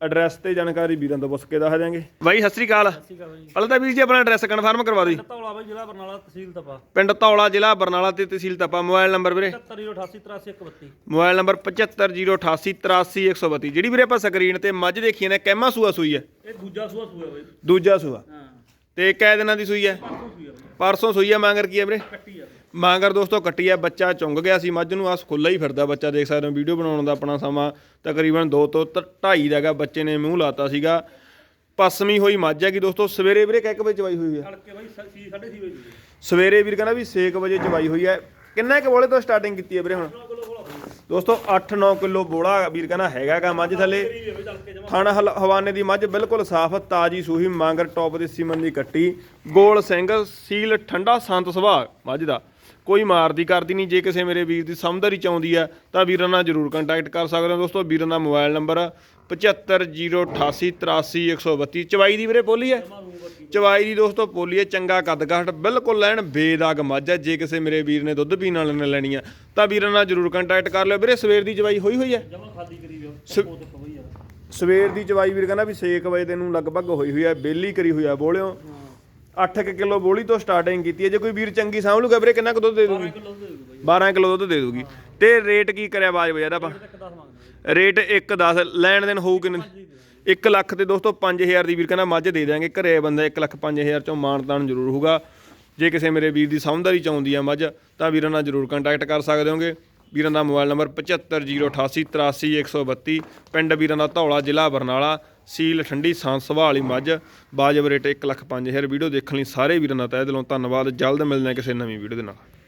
Address ਤੇ ਜਾਣਕਾਰੀ ਵੀਰਾਂ ਤੋਂ ਪੁੱਛ ਕੇ ਦੱਸ ਦਿਆਂਗੇ। ਬਾਈ ਸਤਿ ਸ੍ਰੀ ਅਕਾਲ। ਬਾਈ ਪਹਿਲਾਂ ਤਾਂ ਵੀਰ ਜੀ ਆਪਣਾ ਐਡਰੈਸ ਕਨਫਰਮ ਕਰਵਾ ਦਿਓ। ਧੌਲਾ ਬਾਈ ਜ਼ਿਲ੍ਹਾ ਬਰਨਾਲਾ ਤਹਿਸੀਲ ਤਪਾ। ਪਿੰਡ ਧੌਲਾ ਜ਼ਿਲ੍ਹਾ ਬਰਨਾਲਾ ਤੇ ਤਹਿਸੀਲ ਤਪਾ। ਮੋਬਾਈਲ ਨੰਬਰ ਵੀਰੇ? 7088833132 ਮੋਬਾਈਲ ਨੰਬਰ 7508883832 ਜਿਹੜੀ ਵੀਰੇ ਆਪਾਂ ਸਕਰੀਨ ਤੇ ਮੱਝ ਦੇਖੀ ਨੇ ਕਹਿਮਾ ਸੂਆ ਸੂਈ ਹੈ? ਇਹ ਦੂਜਾ ਸੂਆ ਸੂਆ ਬਾਈ। ਦੂਜਾ ਸੂਆ। ਹਾਂ। ਤੇ ਕੈ ਦਿਨਾਂ ਦੀ ਸੂਈ ਹੈ? ਪਰਸੋਂ ਸੂਈ ਹੈ ਮਾਂਗਰ ਕੀ ਹੈ ਵੀਰੇ? ਕੱਟੀ ਆ। ਮਾਂਗਰ ਦੋਸਤੋ ਕੱਟੀ ਹੈ ਬੱਚਾ ਚੁੰਗ ਗਿਆ ਸੀ ਮੱਝ ਨੂੰ ਆਸ ਖੁੱਲਾ ਹੀ ਫਿਰਦਾ ਬੱਚਾ ਦੇਖ ਸਕਦੇ ਹੋ ਵੀਡੀਓ ਬਣਾਉਣ ਦਾ ਆਪਣਾ ਸਮਾਂ ਤਕਰੀਬਨ 2 ਤੋਂ 2.5 ਦਾ ਹੈਗਾ ਬੱਚੇ ਨੇ ਮੂੰਹ ਲਾਤਾ ਸੀਗਾ। ਪਸਮੀ ਹੋਈ ਮੱਝ ਹੈਗੀ ਦੋਸਤੋ ਸਵੇਰੇ ਵੀਰੇ ਕਿੰਨੇ ਵਜੇ ਚਵਾਈ ਹੋਈ ਹੈ? ਤੜਕੇ ਬਾਈ 6 6:30 ਵਜੇ। ਦੀ ਸਵੇਰੇ ਵੀਰ ਕਹਿੰਦਾ ਵੀ 6 ਵਜੇ ਚਵਾਈ ਹੋਈ ਹੈ। ਕਿੰਨੇ ਕੁ ਬੋਲੇ ਤੋਂ ਸਟਾਰਟਿੰਗ ਕੀਤੀ ਹੈ ਵੀਰੇ ਹੁਣ? ਦੋਸਤੋ 8-9 ਕਿਲੋ ਬੋਲਾ ਵੀਰ ਕਹਿੰਦਾ ਹੈਗਾਗਾ ਮੱਝ ਥੱਲੇ। ਥਣ ਹਵਾਨੇ ਦੀ ਮੱਝ ਬਿਲਕੁਲ ਸਾਫ਼ ਤਾਜੀ ਸੂਹੀ ਮਾਂਗਰ ਟੌਪ ਦੇ ਸੀਮਨ ਦੀ ਕੱਟੀ। ਗੋਲ ਸਿੰਘ ਸੀਲ ਠੰਡਾ ਸੰਤ ਸੁਭਾਅ ਮੱਝ ਦਾ। ਕੋਈ ਮਾਰਦੀ ਕਰਦੀ ਨਹੀਂ ਜੇ ਕਿਸੇ ਮੇਰੇ ਵੀਰ ਦੀ ਸਮਝਦਾਰੀ ਚਾਹੁੰਦੀ ਆ ਤਾਂ ਵੀਰਾਂ ਨਾਲ ਜਰੂਰ ਕੰਟੈਕਟ ਕਰ ਸਕਦੇ ਹੋ ਦੋਸਤੋ। ਵੀਰਾਂ ਦਾ ਮੋਬਾਈਲ ਨੰਬਰ 7508883132 ਚਵਾਈ ਦੀ ਵੀਰੇ ਬੋਲੀ ਹੈ? ਚਵਾਈ ਦੀ ਦੋਸਤੋ ਪੋਲੀ ਹੈ ਚੰਗਾ ਕੱਦ ਕਾਠ ਬਿਲਕੁਲ ਲੈਣ ਬੇਦਾਗ ਮੱਝ ਹੈ ਜੇ ਕਿਸੇ ਮੇਰੇ ਵੀਰ ਨੇ ਦੁੱਧ ਪੀਣ ਵਾਲੇ ਨੇ ਲੈਣੀ ਆ ਤਾਂ ਵੀਰਾਂ ਨਾਲ ਜਰੂਰ ਕੰਟੈਕਟ ਕਰ ਲਿਓ। ਵੀਰੇ ਸਵੇਰ ਦੀ ਚਵਾਈ ਹੋਈ ਹੋਈ ਹੈ? ਜਮਾ ਖਾਦੀ ਕਰੀ ਵੀ ਸ- ਉਹ ਦੇਖੋ ਬਾਈ ਯਾਰ ਸਵੇਰ ਦੀ ਚਵਾਈ ਵੀਰ ਕਹਿੰਦਾ ਵੀ 6 ਵਜੇ ਦੇ ਨੂੰ ਲਗਭਗ ਹੋਈ ਹੋਈ ਹੈ ਬੇਲੀ ਕਰੀ ਹੋਈ ਆ ਬੋਲਿਓ। 8 ਕਿਲੋ ਬੋਲੀ ਤੋਂ ਸਟਾਰਟਿੰਗ ਕੀਤੀ ਹੈ। ਜੇ ਕੋਈ ਵੀਰ ਚੰਗੀ ਸਾਂਭ ਲੂਗਾ ਵੀਰੇ ਕਿੰਨਾ ਕੁ ਦੁੱਧ ਦੇ ਦੂਗੀ? ਕਿਲੋ ਦੇ ਦੂ ਬਾਈ 12 ਕਿਲੋ ਦੁੱਧ ਦੇ ਦੂਗੀ। ਤੇ ਰੇਟ ਕੀ ਕਰਿਆ ਬਾਜ ਬਜਾ ਦਾ ਆਪਾਂ ਇੱਕ 10 ਮੰਗਦੇ ਰੇਟ 1 10 ਲੈਣ ਦੇਣ ਹੋਊ ਕਿੰਨੇ? 1 ਲੱਖ ਤੇ ਦੋਸਤੋ 5000 ਦੀ ਵੀਰ ਕਹਿੰਦਾ ਮੱਝ ਦੇ ਦਿਆਂਗੇ ਘਰੇ ਬੰਦਾ 1 ਲੱਖ 5000 ਚੋਂ ਮਾਨਤਾਨ ਜ਼ਰੂਰ ਹੋਊਗਾ। ਜੇ ਕਿਸੇ ਮੇਰੇ ਵੀਰ ਦੀ ਸਮਝਦਾਰੀ ਚਾਹੁੰਦੀ ਆ ਮੱਝ ਤਾਂ ਵੀਰਾਂ ਨਾਲ ਜ਼ਰੂਰ ਕੰਟੈਕਟ ਕਰ ਸਕਦੇ ਹੋਗੇ। ਵੀਰਾਂ ਦਾ ਮੋਬਾਈਲ ਨੰਬਰ 7508883132 ਪਿੰਡ ਵੀਰਾਂ ਦਾ ਧੌਲਾ ਜ਼ਿਲ੍ਹਾ ਬਰਨਾਲਾ, ਸੀਲ ਠੰਡੀ ਸਾਂਸ ਸੁਭਾਅ ਵਾਲੀ ਮੱਝ ਬਾਜਬ ਰੇਟ 1 ਲੱਖ 5000 ਵੀਡੀਓ ਦੇਖਣ ਲਈ ਸਾਰੇ ਵੀਰਾਂ ਦਾ ਤਹਿ ਦਿਲੋਂ ਧੰਨਵਾਦ, ਜਲਦ ਮਿਲਦੇ ਹਾਂ ਕਿਸੇ ਨਵੀਂ ਵੀਡੀਓ ਦੇ ਨਾਲ।